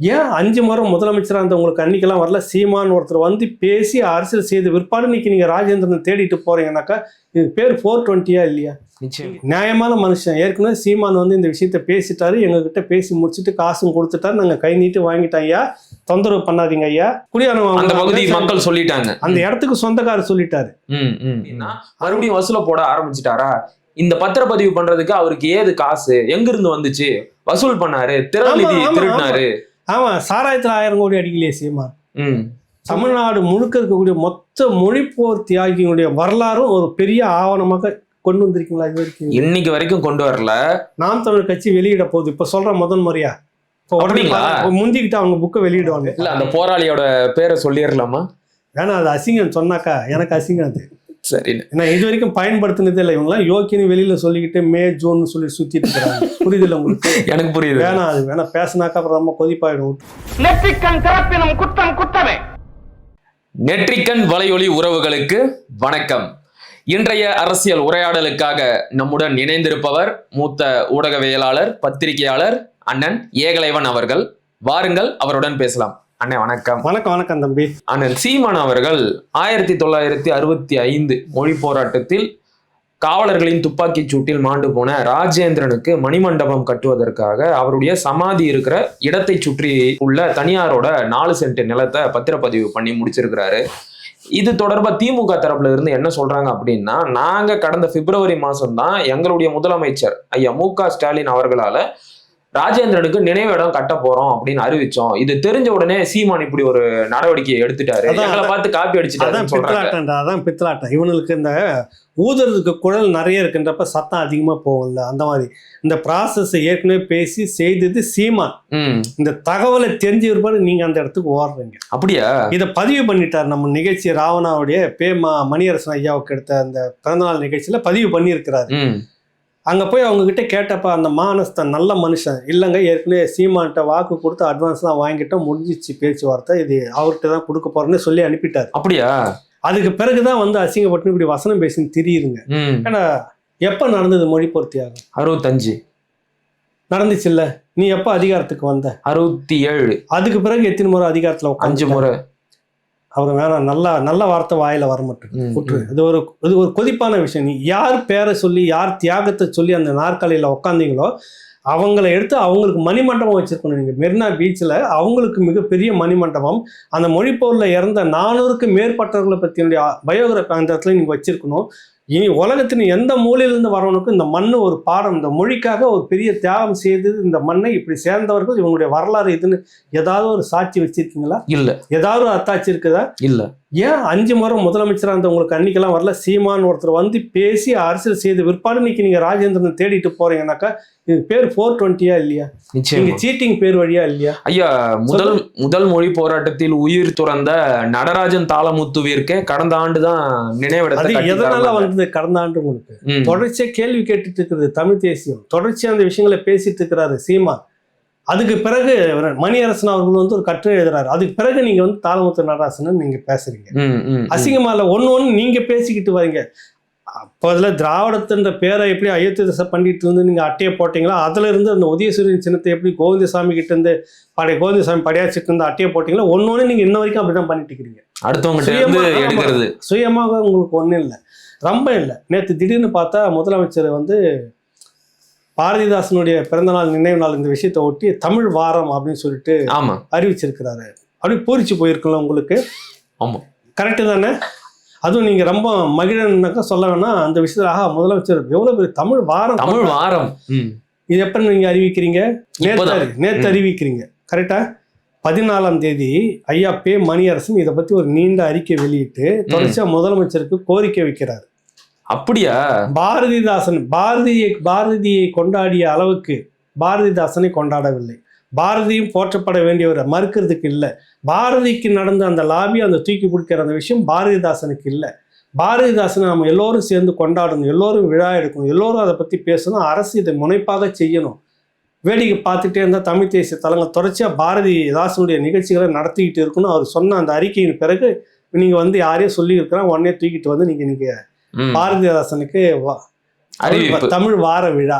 ஏன் அஞ்சு முறை முதலமைச்சராக இருந்த உங்களுக்கு அன்னைக்கெல்லாம் வரல? சீமான் ஒருத்தர் வந்து பேசி அரசியல் செய்த விற்பாடு இன்னைக்கு நீங்க ராஜேந்திரன் தேடிட்டு போறீங்கன்னாக்கா இது பேர் ஃபோர் டுவெண்ட்டியா இல்லையா? நியாயமான மனுஷன். ஏற்கனவே சீமான் வந்து இந்த விஷயத்த பேசிட்டாரு. எங்ககிட்ட பேசி முடிச்சுட்டு காசும் கொடுத்துட்டாரு. நாங்க கை நீட்டு வாங்கிட்டோம் ஐயா. தொந்தரவு பண்ணாதீங்க ஐயா. குடியானவங்க அந்த பகுதி மக்கள் சொல்லிட்டாங்க. அந்த இடத்துக்கு சொந்தக்காரர் சொல்லிட்டாரு. மறுபடியும் வசூல போட ஆரம்பிச்சிட்டாரா? இந்த பத்திரப்பதிவு பண்றதுக்கு அவருக்கு ஏது காசு? எங்க இருந்து வந்துச்சு? வசூல் பண்ணாரு. திரள் ஆமா, நிதி ஆமா, திருடினாரு. ஆமா சாராயத்துல ஆயிரம் கோடி அடிக்கலையே சீமான். தமிழ்நாடு முழுக்க இருக்கக்கூடிய மொத்த மொழிப்போர் தியாகிகளுடைய வரலாறும் ஒரு பெரிய ஆவணமாக கொண்டு வந்திருக்கீங்களா இது வரைக்கும்? இன்னைக்கு வரைக்கும் கொண்டு வரல. நாம் தமிழ் கட்சி வெளியிட போகுது. இப்ப சொல்ற முதல் முறையா. முந்திக்கிட்டு அவங்க புக்கை வெளியிடுவாங்க. இல்ல அந்த போராளியோட பேரை சொல்லிடலாமா வேணா அது அசிங்கம் சொன்னாக்கா எனக்கு அசிங்கம் அது. சரி. நான் இது வரைக்கும் பயன்படுத்தினதே இல்லை இவங்களாம் யோக்கியன்னு வெளியில சொல்லிக்கிட்டு மே ஜூன் சொல்லி சுத்திட்டு இருக்கிறாங்க. புரியுதுல்ல உங்களுக்கு? எனக்கு புரியுது. வேணாம் அது வேணா பேசினாக்கா அப்புறம் ரொம்ப கொதிப்பாயிடும். நெற்றிக்கண் திறப்பினும் குற்றம் குற்றமே. நெற்றிக்கண் வலையொலி உறவுகளுக்கு வணக்கம். இன்றைய அரசியல் உரையாடலுக்காக நம்முடன் இணைந்திருப்பவர் மூத்த ஊடகவியலாளர் பத்திரிகையாளர் அண்ணன் ஏகலைவன் அவர்கள். வாருங்கள் அவருடன் பேசலாம். அண்ணன் வணக்கம். வணக்கம் வணக்கம் தம்பி. அண்ணன் சீமான் அவர்கள் ஆயிரத்தி தொள்ளாயிரத்தி அறுபத்தி ஐந்து மொழி போராட்டத்தில் காவலர்களின் துப்பாக்கிச் சூட்டில் மாண்டு போன ராஜேந்திரனுக்கு மணிமண்டபம் கட்டுவதற்காக அவருடைய சமாதி இருக்கிற இடத்தை சுற்றி உள்ள தனியாரோட நாலு சென்ட் நிலத்தை பத்திரப்பதிவு பண்ணி முடிச்சிருக்கிறாரு. இது தொடர்பா திமுக தரப்புல இருந்து என்ன சொல்றாங்க அப்படின்னா நாங்க கடந்த பிப்ரவரி மாசம் தான் எங்களுடைய முதலமைச்சர் ஐயா மு க ஸ்டாலின் அவர்களால ராஜேந்திரனுக்கு நினைவிடம் கட்ட போறோம் அப்படின்னு அறிவிச்சோம். இது தெரிஞ்ச உடனே சீமான் இப்படி ஒரு நடவடிக்கையை எடுத்துட்டாரு. எங்களை பார்த்து காப்பி பித்தலாட்டம்டா அதான் பித்தலாட்டம் இவனுக்கு இந்த ஊதுறதுக்கு குழல் நிறைய இருக்குன்றப்ப சத்தம் அதிகமா போகும்ல அந்த மாதிரி. இந்த ப்ராசஸ் ஏற்கனவே பேசி செய்தது சீமான். இந்த தகவலை தெரிஞ்சு இருப்பாரு நீங்க அந்த இடத்துக்கு ஓடுறீங்க. அப்படியா? இதை பதிவு பண்ணிட்டார் நம்ம நிகழ்ச்சி ராவணாவுடைய பேமா மணியரசன் ஐயாவுக்கு எடுத்த அந்த பிறந்தநாள் நிகழ்ச்சியில பதிவு பண்ணியிருக்கிறாரு. அங்க போய் அவங்க கிட்ட கேட்டப்ப அந்த மானஸ்தன் நல்ல மனுஷன். இல்லைங்க ஏற்கனவே சீமான்ட்ட வாக்கு கொடுத்து அட்வான்ஸ் தான் வாங்கிட்டோம் முடிஞ்சிச்சு பேச்சுவார்த்தை. இது அவர்கிட்ட தான் கொடுக்க போறேன்னு சொல்லி அனுப்பிட்டார். அப்படியா? அதுக்கு பிறகுதான் வந்து அசிங்கப்பட்டு இப்படி வசனம் பேசின்னு திரியுதுங்க. ஏன்னா எப்ப நடந்தது மொழி பொருத்தியாகும் அறுபத்தஞ்சு. நடந்துச்சுல்ல. நீ எப்ப அதிகாரத்துக்கு வந்த? அறுபத்தி ஏழு. அதுக்கு பிறகு எத்தனை முறை அதிகாரத்துல அஞ்சு முறை. அவர் வேணாம் நல்ல நல்ல வார்த்தை வாயில வர மாட்டேங்குது. ம். இது ஒரு இது ஒரு கொதிப்பான விஷயம். நீ யார் பேரை சொல்லி யார் தியாகத்தை சொல்லி அந்த நாற்காலியில உட்காந்தீங்களோ அவங்கள எடுத்து அவங்களுக்கு மணிமண்டபம் வச்சிருக்கணும் நீங்க. மெரினா பீச்சில் அவங்களுக்கு மிகப்பெரிய மணிமண்டபம். அந்த மொழிப்போரில் இறந்த நானூறுக்கு மேற்பட்டவர்களை பற்றியுடைய பயோகிராஃபி அந்த இடத்துல நீங்க வச்சிருக்கணும். இனி உலகத்தின் எந்த மூலையிலிருந்து வரவனுக்கும் இந்த மண் ஒரு பாடம். இந்த மொழிக்காக ஒரு பெரிய தியாகம் செய்து இந்த மண்ணை இப்படி சேர்ந்தவர்கள் இவங்களுடைய வரலாறு இதுன்னு ஏதாவது ஒரு சாட்சி வச்சிருக்கீங்களா? இல்ல. ஏதாவது அத்தாட்சி இருக்குதா? இல்ல. ஏன் அஞ்சு முறை முதலமைச்சராக இருந்த உங்களுக்கு அன்னைக்கெல்லாம் வரல? சீமான் ஒருத்தர் வந்து பேசி அரசியல் செய்த விற்பாடு இன்னைக்கு நீங்க ராஜேந்திரன் தேடிட்டு போறீங்கன்னாக்கா இது பேர் ஃபோர் டுவெண்ட்டியா இல்லையா? நீங்க சீட்டிங் பேர் வழியா இல்லையா? ஐயா முதல் முதல் மொழி போராட்டத்தில் உயிர் துறந்த நடராஜன் தாளமுத்துவிற்கே கடந்த ஆண்டு தான் நினைவிடத்தை எதனால. வந்தது கடந்த ஆண்டு உங்களுக்கு. தொடர்ச்சியா கேள்வி கேட்டுட்டு இருக்கிறது தமிழ் தேசியம். தொடர்ச்சியா அந்த விஷயங்களை பேசிட்டு இருக்கிறாரு சீமான். அதுக்கு பிறகு மணியரசன் அவர்கள் வந்து ஒரு கட்டுரை எழுதுறாரு. அதுக்கு பிறகு நீங்க வந்து தாளமுத்து நடராசன் நீங்க பேசுறீங்க. அசிங்கமா இல்ல ஒண்ணு ஒண்ணு நீங்க பேசிக்கிட்டு வரீங்க. அப்போ அதில் திராவிடத்துன்ற பேரை எப்படி அயோத்தி தசை பண்ணிட்டு இருந்து நீங்க அட்டையை போட்டீங்களோ? அதுல இருந்து அந்த உதயசூரியன் சின்னத்தை எப்படி கோவிந்தசாமி கிட்ட இருந்து பழைய கோவிந்தசாமி படையாச்சிட்டு இருந்து அட்டையை போட்டீங்களோ? ஒண்ணு ஒண்ணு நீங்க இன்ன வரைக்கும் அப்படிதான் பண்ணிட்டு இருக்கிறீங்க. எடுக்கிறது. சுயமாக உங்களுக்கு ஒண்ணும் இல்லை. ரொம்ப இல்லை. நேற்று திடீர்னு பார்த்தா முதலமைச்சர் வந்து பாரதிதாசனுடைய பிறந்தநாள் நினைவு நாள் இந்த விஷயத்தை ஒட்டி தமிழ் வாரம் அப்படின்னு சொல்லிட்டு ஆமா. அறிவிச்சிருக்கிறாரு. அப்படி பூரிச்சு போயிருக்குல்ல உங்களுக்கு? ஆமா. கரெக்டு தானே? அதுவும் நீங்க ரொம்ப மகிழன்னாக்கா சொல்ல வேணா அந்த விஷயத்துல ஆஹா முதலமைச்சர் எவ்வளவு பெரிய தமிழ் வாரம் தமிழ் வாரம். ம். இது எப்ப நீங்க அறிவிக்கிறீங்க? நேத்து ம். அறிவிக்கிறீங்க. கரெக்டா பதினாலாம் தேதி ஐயா பே மணியரசன் இதை பத்தி ஒரு நீண்ட அறிக்கை வெளியிட்டு தொடர்ச்சியா முதலமைச்சருக்கு கோரிக்கை வைக்கிறார். அப்படியா? பாரதிதாசன் பாரதியை பாரதியை கொண்டாடிய அளவுக்கு பாரதிதாசனை கொண்டாடவில்லை. பாரதியும் போற்றப்பட வேண்டியவரை மறுக்கிறதுக்கு இல்லை. பாரதிக்கு நடந்த அந்த லாபி அந்த தூக்கி பிடிக்கிற அந்த விஷயம் பாரதிதாசனுக்கு இல்லை. பாரதிதாசனை நம்ம எல்லோரும் சேர்ந்து கொண்டாடணும் எல்லோரும் விழா எடுக்கணும் எல்லோரும் அதை பற்றி பேசணும் அரசு இதை முனைப்பாக செய்யணும். வேடிக்கை பார்த்துட்டே இருந்தால் தமிழ் தேசிய தலங்கள் தொடர்ச்சியாக பாரதிதாசனுடைய நிகழ்ச்சிகளை நடத்திக்கிட்டு இருக்கணும். அவர் சொன்ன அந்த அறிக்கையின் பிறகு நீங்கள் வந்து யாரையும் சொல்லியிருக்கிறோம் உடனே தூக்கிட்டு வந்து நீங்கள் நீங்கள் பாரதிதாசனுக்கு தமிழ் வார விழா.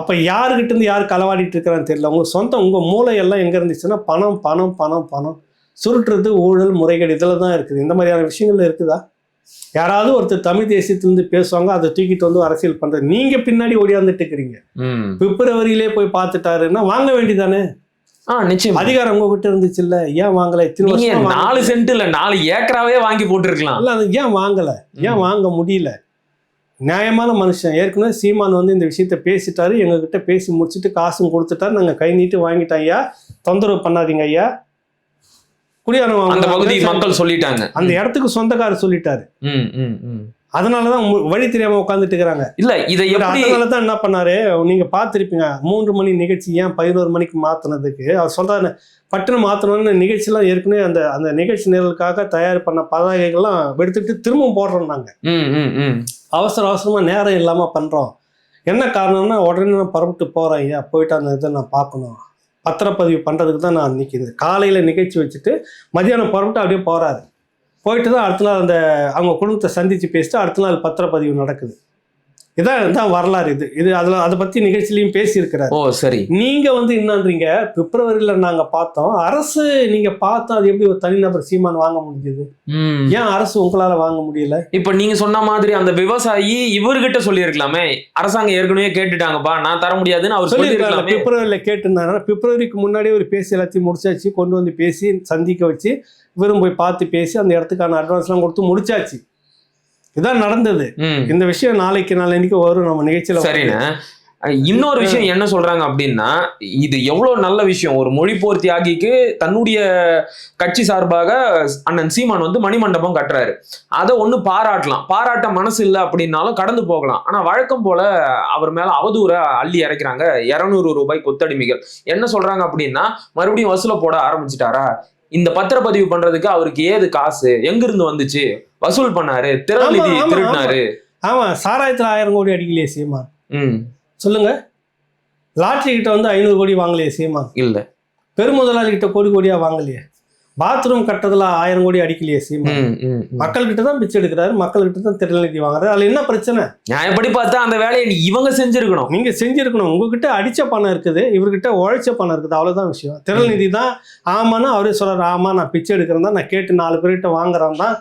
அப்ப யாருக்கிட்ட இருந்து யார் களவாடிட்டு இருக்கிறான்னு தெரியல. உங்க சொந்தம் உங்க மூளை எல்லாம் எங்க இருந்துச்சுன்னா பணம் பணம் பணம் பணம். சுருட்டுறது ஊழல் முறைகேடு இதில் தான் இருக்குது. இந்த மாதிரியான விஷயங்கள் இருக்குதா? யாராவது ஒருத்தர் தமிழ் தேசியத்திலிருந்து பேசுவாங்க அதை தூக்கிட்டு வந்து அரசியல் பண்றது நீங்க பின்னாடி ஓடியாந்துட்டு இருக்கிறீங்க. பிப்ரவரியிலே போய் பார்த்துட்டாருன்னா வாங்க வேண்டியதானே நிச்சயம். அதிகாரம் உங்ககிட்ட இருந்துச்சு இல்ல ஏன் வாங்கல? இத்தனை? நாலு சென்ட் இல்ல நாலு ஏக்கராவே வாங்கி போட்டிருக்கலாம். இல்ல அது ஏன் வாங்கல? ஏன் வாங்க முடியல? நியாயமான மனுஷன். ஏற்கனவே சீமான் வந்து இந்த விஷயத்த பேசிட்டாரு. எங்ககிட்ட பேசி முடிச்சுட்டு காசும் கொடுத்துட்டாரு. நாங்க கை நீட்டு வாங்கிட்டோம் ஐயா. தொந்தரவு பண்ணாதீங்க ஐயா. குடியாரம் அந்த பகுதி. மக்கள் சொல்லிட்டாங்க. அந்த இடத்துக்கு சொந்தக்காரர் சொல்லிட்டாரு. அதனாலதான் மு- வழி தெரியாம உட்காந்துட்டு இருக்கிறாங்க. இல்ல இதை அதனால தான் என்ன பண்ணாரு? நீங்க பார்த்திருப்பீங்க மூன்று மணி நிகழ்ச்சி ஏன் பதினோரு மணிக்கு மாத்தினதுக்கு? அவர் சொல்றாரு பட்டுன்னு மாத்தணும்னு நிகழ்ச்சிலாம் ஏற்கனவே அந்த அந்த நிகழ்ச்சி நிரலுக்காக தயார் பண்ண பதாகைகள்லாம் எடுத்துட்டு திரும்ப போடுறோம் நாங்க அவசர அவசரமா நேரம் இல்லாம பண்றோம். என்ன காரணம்னா உடனே நான் புறப்பட்டு போறேன் ஐயா போயிட்டு அந்த இதை நான் பார்க்கணும். பத்திரப்பதிவு பண்றதுக்கு தான் நான் இந்த காலையில நிகழ்ச்சி வச்சுட்டு மதியானம் புறப்பட்டு அப்படியே போறாரு. போயிட்டு தான் அடுத்த நாள் அந்த அவங்க குடும்பத்தை சந்தித்து பேசிட்டு அடுத்த நாள் பத்திரப்பதிவு நடக்குது. இதான் இதான் வரலாறு இது. இது அதில் அதை பத்தி நிகழ்ச்சியிலையும் பேசியிருக்கிறார். ஓ சரி. நீங்க வந்து என்னன்றீங்க? பிப்ரவரியில நாங்க பார்த்தோம். அரசு நீங்க பார்த்தோம் அது எப்படி ஒரு தனிநபர் சீமான் வாங்க முடிஞ்சது? ஏன் அரசு உங்களால வாங்க முடியல? இப்ப நீங்க சொன்ன மாதிரி அந்த விவசாயி இவர்கிட்ட சொல்லியிருக்கலாமே. அரசாங்கம் ஏற்கனவே கேட்டுட்டாங்கப்பா. நான் தர முடியாதுன்னு அவர் சொல்லியிருக்கலாமே. பிப்ரவரியில் கேட்டிருந்தாங்க பிப்ரவரிக்கு முன்னாடியே ஒரு பேசி எல்லாத்தையும் முடிச்சாச்சு. கொண்டு வந்து பேசி சந்திக்க வச்சு இவரும் போய் பார்த்து பேசி அந்த இடத்துக்கான அட்வான்ஸ்லாம் கொடுத்து முடிச்சாச்சு. இதான் நடந்தது. இந்த விஷயம் நாளைக்கு நாளைக்கு வரும். நம்ம நிகழ்ச்சியில சரிண்ணே. இன்னொரு விஷயம் என்ன சொல்றாங்க அப்படின்னா இது எவ்வளவு நல்ல விஷயம். ஒரு மொழிப்போர் தியாகிக்கு தன்னுடைய கட்சி சார்பாக அண்ணன் சீமான் வந்து மணிமண்டபம் கட்டுறாரு. அதை ஒண்ணு பாராட்டலாம். பாராட்ட மனசு இல்லை அப்படின்னாலும் கடந்து போகலாம். ஆனா வழக்கம் போல அவர் மேல அவதூற அள்ளி இறக்கிறாங்க. இருநூறு ரூபாய் கொத்தடிமைகள். என்ன சொல்றாங்க அப்படின்னா மறுபடியும் வசூல போட ஆரம்பிச்சிட்டாரா? இந்த பத்திரப்பதிவு பண்றதுக்கு அவருக்கு ஏது காசு? எங்க இருந்து வந்துச்சு? வசூல் பண்ணாரு ஆமா, நிதி ஆமா, திருடினாரு. ஆமா. சாராயத்துல ஆயிரம் கோடி அடிக்கலையே சீமா சொல்லுங்க. லாட்ரி கிட்ட வந்து ஐநூறு கோடி வாங்கலையே சீமா இல்ல. பெருமுதலாளி கிட்ட கோடி கோடியா வாங்கலையே? பாத்ரூம் கட்டதுல ஆயிரம் கோடி அடிக்கலையே சீமா ம், ம், ம். மக்கள்கிட்ட தான் பிச்சை எடுக்கிறாரு மக்கள்கிட்ட தான் திரள் நிதி வாங்குறாரு. அதுல என்ன பிரச்சனை? நியாயப்படி பார்த்தா அந்த வேலையை இவங்க செஞ்சிருக்கணும். நீங்க செஞ்சிருக்கணும். உங்ககிட்ட அடிச்ச பணம் இருக்குது இவர்கிட்ட உழைச்ச பணம் இருக்குது அவ்வளவுதான் விஷயம். திரள் நிதி தான் ஆமான்னு அவரே சொல்றாரு. ஆமா நான் பிச்சை எடுக்கிறேன் தான் நான் கேட்டு நாலு பேர்கிட்ட வாங்குறோம் தான்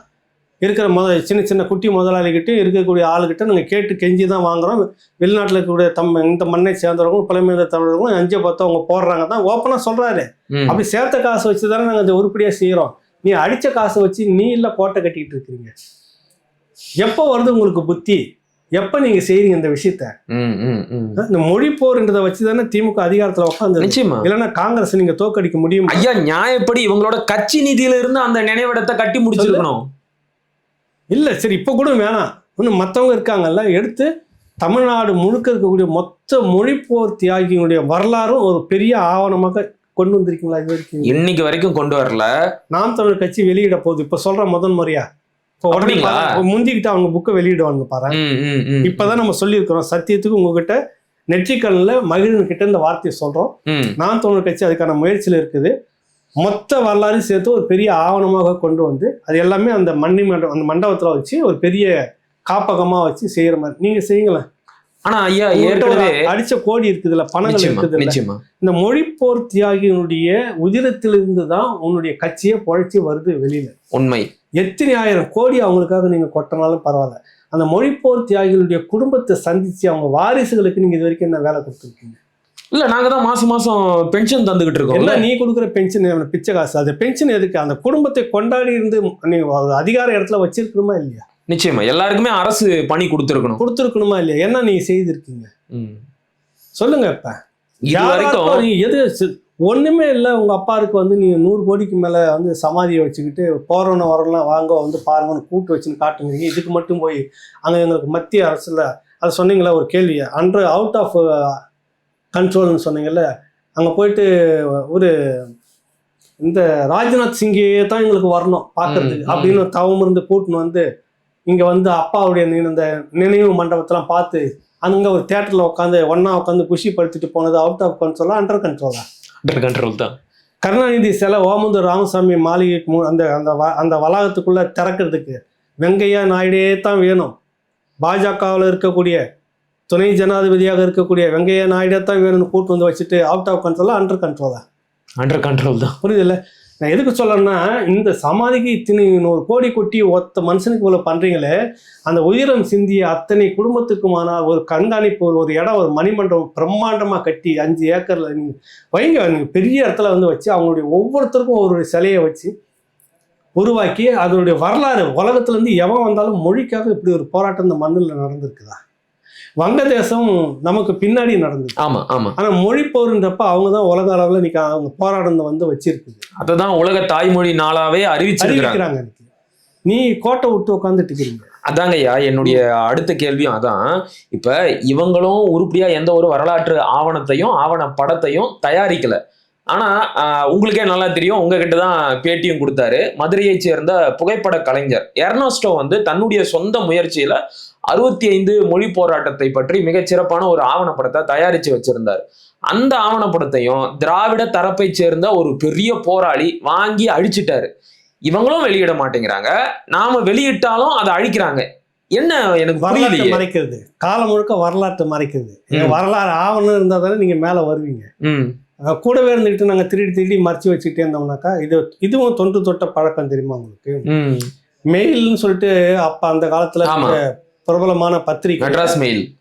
இருக்கிற முத சின்ன சின்ன குட்டி முதலாளிகிட்ட இருக்கக்கூடிய ஆளுகிட்ட நாங்கள் கேட்டு கெஞ்சி தான் வாங்குறோம். வெளிநாட்டில் இருக்கக்கூடிய தம் இந்த மண்ணை சேர்ந்தவங்களும் புலமையான தமிழர்களும் அஞ்சு பத்து அவங்க போடுறாங்க. தான் ஓப்பனாக சொல்றாரு. ம். அப்படி சேர்த்த காசு வச்சு தானே நாங்கள் இந்த உருப்படியாக செய்கிறோம் நீ அடிச்ச காசை வச்சு நீ இல்லை கோட்டை கட்டிக்கிட்டு இருக்கிறீங்க. எப்போ வருது உங்களுக்கு புத்தி? எப்போ நீங்க செய்றீங்க இந்த விஷயத்த. இந்த மொழி போர்ன்றதை வச்சு தானே திமுக அதிகாரத்துல உட்காந்து நிச்சயமா. இல்லைன்னா காங்கிரஸ் நீங்க தோக்கடிக்க முடியுமா? ஐயா நியாயப்படி இவங்களோட கட்சி நிதியில இருந்து அந்த நினைவிடத்தை கட்டி முடிச்சிருக்கணும். இல்ல சரி இப்ப கூட வேணாம். இன்னும் மத்தவங்க இருக்காங்கல்ல எடுத்து தமிழ்நாடு முழுக்க இருக்கக்கூடிய மொத்த மொழிப்போர் தியாகிகளுடைய வரலாறும் ஒரு பெரிய ஆவணமாக கொண்டு வந்திருக்கீங்களா இது வரைக்கும்? இன்னைக்கு வரைக்கும் கொண்டு வரல. நாம் தமிழர் கட்சி வெளியிட போகுது. இப்ப சொல்ற முதல் முறையா. முந்திக்கிட்டு அவங்க புக்கை வெளியிடுவாங்க பாரு. இப்பதான் நம்ம சொல்லியிருக்கிறோம். சத்தியத்துக்கு உங்ககிட்ட நெற்றிக்கல்ல மகிழன் கிட்ட இந்த வார்த்தையை சொல்றோம். நான் தமிழர் கட்சி அதுக்கான முயற்சியில் இருக்குது. மொத்த வரலாறையும் சேர்த்து ஒரு பெரிய ஆவணமாக கொண்டு வந்து அது எல்லாமே அந்த மண்ணி மண்டபம் அந்த மண்டபத்தில் வச்சு ஒரு பெரிய காப்பகமாக வச்சு செய்யற மாதிரி. நீங்க செய்யுங்களேன். ஆனா ஐயா அடிச்ச கோடி இருக்குதுல்ல பணங்கள் நிச்சயமா இந்த மொழிப்போர் தியாகியினுடைய உதிரத்திலிருந்து தான் உன்னுடைய கட்சியே பொழைச்சி வருது வெளியில. உண்மை. எத்தனை ஆயிரம் கோடி அவங்களுக்காக நீங்க கொட்டினாலும் பரவாயில்ல. அந்த மொழிப்போர் தியாகிகளுடைய குடும்பத்தை சந்திச்சு அவங்க வாரிசுகளுக்கு நீங்க இது வரைக்கும் என்ன வேலை கொடுத்துருக்கீங்க? இல்ல நாங்க தான் மாசம் மாசம் பென்ஷன் தந்துகிட்டு இருக்கோம். என்ன நீ கொடுக்குற பென்ஷன் பிச்சை காசு? அது பென்ஷன் எதுக்கு? அந்த குடும்பத்தை கொண்டாடி இருந்து நீ அதிகார இடத்துல வச்சிருக்கணுமா இல்லையா? நிச்சயமா. எல்லாருக்குமே அரசு பணி கொடுத்துருக்கணும். கொடுத்துருக்கணுமா இல்லையா? என்ன நீங்க செய்திருக்கீங்க? ம். சொல்லுங்க இப்ப. வரைக்கும் நீ எது ஒண்ணுமே இல்லை உங்க அப்பாருக்கு வந்து நீ நூறு கோடிக்கு மேல வந்து சமாதியை வச்சுக்கிட்டு போறவன வரலாம் வாங்க வந்து பாருங்கன்னு கூட்டு வச்சுன்னு காட்டுங்க இதுக்கு மட்டும் போய் அங்க எங்களுக்கு மத்திய அரசுல அது சொன்னீங்களா ஒரு கேள்வி அன்று அவுட் ஆஃப் கண்ட்ரோல்னு சொன்னீங்கல்ல அங்க போயிட்டு ஒரு இந்த ராஜ்நாத் சிங்கே தான் எங்களுக்கு வரணும் பார்க்கறதுக்கு. அப்படின்னு தவம் இருந்து கூட்டின்னு வந்து இங்க வந்து அப்பாவுடைய இந்த நினைவு மண்டபத்தெல்லாம் பார்த்து அங்க ஒரு தியேட்டர்ல உட்காந்து ஒண்ணா உட்காந்து குஷி படுத்திட்டு போனது அவுட் ஆஃப் கண்ட்ரோலா அண்டர் கண்ட்ரோலா அண்டர் கண்ட்ரோல் தான். கருணாநிதி சிலை ஓமந்தூர் ராமசாமி மாளிகைக்கு மு- அந்த அந்த அந்த வளாகத்துக்குள்ள திறக்கிறதுக்கு வெங்கையா நாயுடே தான் வேணும். பாஜகவில் இருக்கக்கூடிய துணை ஜனாதிபதியாக இருக்கக்கூடிய வெங்கையா நாயுடு தான் வேணும்னு கூட்டு வந்து வச்சுட்டு அவுட் ஆஃப் கண்ட்ரோலா அண்டர் கண்ட்ரோலா அண்டர் கண்ட்ரோல் தான். புரியுதுல்ல? நான் எதுக்கு சொல்றேன்னா இந்த சமாதிக்கு இத்தனை நூறு கோடி கொட்டி ஒத்த மனுஷனுக்கு இவ்வளோ பண்றீங்களே அந்த உயிரம் சிந்திய அத்தனை குடும்பத்துக்குமான ஒரு கண்காணிப்பு ஒரு- ஒரு இடம் ஒரு மணிமண்டபம் பிரம்மாண்டமாக கட்டி அஞ்சு ஏக்கர்ல நீங்க வைங்க. நீங்க பெரிய இடத்துல வந்து வச்சு அவங்களுடைய ஒவ்வொருத்தருக்கும் ஒரு சிலையை வச்சு உருவாக்கி அதனுடைய வரலாறு உலகத்துல இருந்து எவன் வந்தாலும் மொழிக்காக இப்படி ஒரு போராட்டம் இந்த மண்ணில் நடந்திருக்குதா? வங்கதேசம் நமக்கு பின்னாடி நடந்தது. ஆமா ஆமா. ஆனா மொழி போருன்றப்ப அவங்க தான் உலக அளவில் இன்னைக்கு அவங்க போராட்டம் வந்து வச்சிருக்குது. அததான் உலக தாய்மொழி நாளாவே அறிவிச்சிருக்கிறாங்க. நீ கோட்டை விட்டு உட்காந்துட்டு இருக்கிறீங்க. அதாங்கய்யா என்னுடைய அடுத்த கேள்வியும் அதான். இப்ப இவங்களும் உருப்படியா எந்த ஒரு வரலாற்று ஆவணத்தையும் ஆவண படத்தையும் தயாரிக்கல. ஆனா ஆஹ், உங்களுக்கே நல்லா தெரியும். உங்ககிட்ட தான் பேட்டியும் கொடுத்தாரு. மதுரையைச் சேர்ந்த புகைப்பட கலைஞர் எர்னஸ்டோ வந்து தன்னுடைய சொந்த முயற்சியில அறுபத்தி ஐந்து மொழி போராட்டத்தை பற்றி மிகச்சிறப்பான ஒரு ஆவணப்படத்தை தயாரிச்சு வச்சிருந்தார். அந்த ஆவணப்படத்தையும் திராவிட தரப்பை சேர்ந்த ஒரு பெரிய போராளி வாங்கி அழிச்சிட்டாரு. இவங்களும் வெளியிட மாட்டேங்கிறாங்க. நாம வெளியிட்டாலும் அதை அழிக்கிறாங்க. என்ன எனக்கு புரியலையே. மறைக்கிறது. காலம் முழுக்க வரலாற்றை மறைக்கிறது. வரலாறு ஆவணம் இருந்தால் தானே நீங்க மேல வருவீங்க. கூடவே இருந்துக்கிட்டு நாங்க திருடி திருடி மறைச்சு வச்சுக்கிட்டே இருந்தோம்னாக்கா இது இதுவும் தொன்று தொட்ட பழக்கம் தெரியுமா உங்களுக்கு? மெயில்னு சொல்லிட்டு அப்ப அந்த காலத்துல பிரபலமான பத்திரிகை மெட்ராஸ் மெயில்.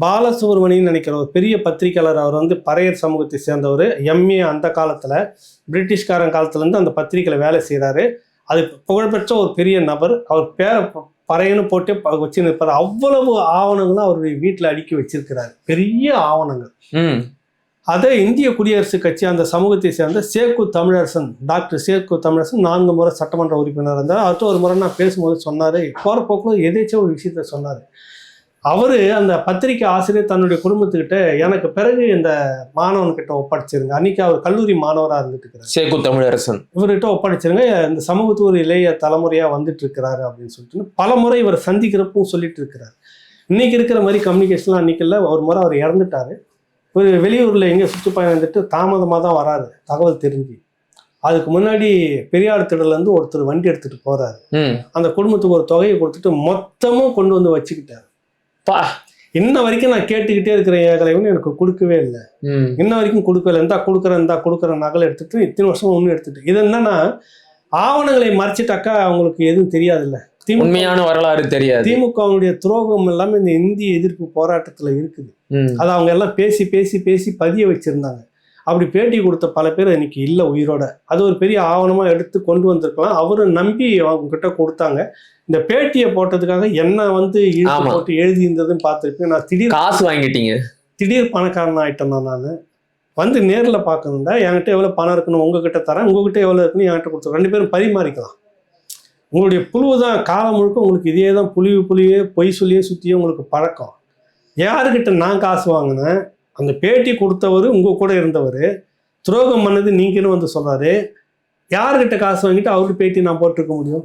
பாலசுப்ரமணியன் நினைக்கிற ஒரு பெரிய பத்திரிக்கையாளர் அவர் வந்து பறையர் சமூகத்தை சேர்ந்தவர். எம்ஏ அந்த காலத்துல பிரிட்டிஷ்காரன் காலத்துல இருந்து அந்த பத்திரிக்கையில வேலை செய்றாரு. அது புகழ்பெற்ற ஒரு பெரிய நபர். அவர் பேரை ப- பறையன்னு போட்டு வச்சு நிற்பார். அவ்வளவு ஆவணங்களும் அவருடைய வீட்டில் அடுக்கி வச்சிருக்கிறார். பெரிய ஆவணங்கள். அதை இந்திய குடியரசுக் கட்சி அந்த சமூகத்தை சேர்ந்த சேக்கு தமிழரசன் டாக்டர் சேக்கு தமிழரசன் நான்கு முறை சட்டமன்ற உறுப்பினர் இருந்தார். அவர்கிட்ட ஒரு முறை நான் பேசும்போது சொன்னார் போகிற போக்குல எதேச்சும் ஒரு விஷயத்த சொன்னார். அவர் அந்த பத்திரிக்கை ஆசிரியர் தன்னுடைய குடும்பத்துக்கிட்ட எனக்கு பிறகு இந்த மாணவன்கிட்ட ஒப்படைச்சிருங்க. அன்னைக்கு அவர் கல்லூரி மாணவராக இருந்துட்டு இருக்கிறார் சேக்கு தமிழரசன். இவர்கிட்ட ஒப்படைச்சிருங்க இந்த சமூகத்து ஒரு இளைய தலைமுறையாக வந்துட்டு இருக்கிறாரு அப்படின்னு சொல்லிட்டு பல முறை இவர் சந்திக்கிறப்பவும் சொல்லிட்டு இருக்கிறார் இன்னைக்கு இருக்கிற மாதிரி கம்யூனிகேஷன்லாம் அன்னைக்கு இல்லை ஒரு முறை அவர் இறந்துட்டாரு. வெளியூரில் எங்கே சுற்றுப்பயணம் வந்துட்டு தாமதமாக தான் வராரு. தகவல் தெரிஞ்சு அதுக்கு முன்னாடி பெரியார் திடல்லேருந்து ஒருத்தர் வண்டி எடுத்துகிட்டு போகிறாரு அந்த குடும்பத்துக்கு ஒரு தொகையை கொடுத்துட்டு மொத்தமும் கொண்டு வந்து வச்சுக்கிட்டாரு. பா. இன்ன வரைக்கும் நான் கேட்டுக்கிட்டே இருக்கிற ஏகலைவன் எனக்கு கொடுக்கவே இல்லை. இன்ன வரைக்கும் கொடுக்கல இந்தா கொடுக்குறேன் இந்தா கொடுக்குற நகல் எடுத்துட்டு இத்தனை வருஷம் ஒன்று எடுத்துட்டு. இது என்னன்னா ஆவணங்களை மறைச்சிட்டாக்கா அவங்களுக்கு எதுவும் தெரியாதுல்ல. உண்மையான வரலாறு தெரியாது. திமுகவுடைய துரோகம் எல்லாமே இந்த இந்திய எதிர்ப்பு போராட்டத்துல இருக்குது. அதை அவங்க எல்லாம் பேசி பேசி பேசி பதிய வச்சிருந்தாங்க. அப்படி பேட்டி கொடுத்த பல பேர் இன்னைக்கு இல்லை உயிரோட. அது ஒரு பெரிய ஆவணமா எடுத்து கொண்டு வந்திருக்கலாம். அவரை நம்பி அவங்க கிட்ட கொடுத்தாங்க. இந்த பேட்டியை போட்டதுக்காக என்ன வந்து. போட்டு எழுதி இருந்ததுன்னு பார்த்துருப்பேன் நான் திடீர் காசு வாங்கிட்டீங்க. திடீர் பணக்காரன் ஆயிட்டேன் நான் வந்து நேரில் பார்க்கணுண்டா என்கிட்ட எவ்வளோ பணம் இருக்குன்னு உங்ககிட்ட தரேன். உங்ககிட்ட எவ்வளோ இருக்குன்னு என்கிட்ட கொடுத்து ரெண்டு பேரும் பரிமாறிக்கலாம். உங்களுடைய புழுவு தான் காலம் முழுக்க உங்களுக்கு இதே தான் புலிவு புலியே பொய் சொல்லியே சுற்றியே உங்களுக்கு பழக்கம். யாருக்கிட்ட நான் காசு வாங்கினேன்? அந்த பேட்டி கொடுத்தவர் உங்கள் கூட இருந்தவர் துரோகம் பண்ணது நீங்கன்னு வந்து சொல்கிறாரு யாருக்கிட்ட காசு வாங்கிட்டு அவருக்கு பேட்டி நான் போட்டிருக்க முடியும்?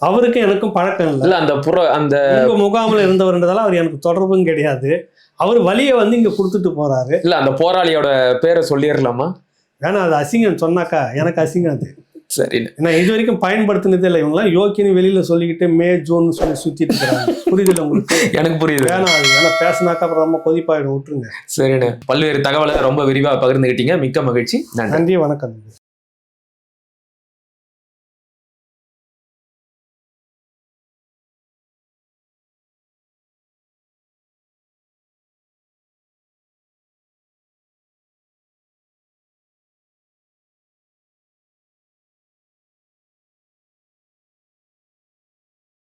அவருக்கும் எனக்கும் பழக்கம் இல்லை அந்த புற அந்த உங்க முகாமில் இருந்தவர்ன்றதால அவர் எனக்கு தொடர்பும் கிடையாது. அவர் வழியை வந்து இங்க கொடுத்துட்டு போறாரு. இல்ல அந்த போராளியோட பேரை சொல்லிடலாமா? வேணா அது அசிங்கம் சொன்னாக்கா எனக்கு அசிங்கம் அது. சரிண்ணே நான் இது வரைக்கும் பயன்படுத்தினதே இல்லை. இவங்களாம் யோக்கியன்னு வெளியில சொல்லிக்கிட்டு மே ஜூன் சொல்லி சுத்திட்டு இருக்கிறாங்க. புரியுதுல்ல உங்களுக்கு? எனக்கு புரியுது. வேணாம் அது. ஏன்னா பேசினாக்கா அப்புறம் ரொம்ப கொதிப்பாயிடும். விட்டுருங்க. சரிண்ணே. பல்வேறு தகவலை ரொம்ப விரிவா பகிர்ந்துகிட்டீங்க. மிக்க மகிழ்ச்சி. நன்றி. வணக்கம்.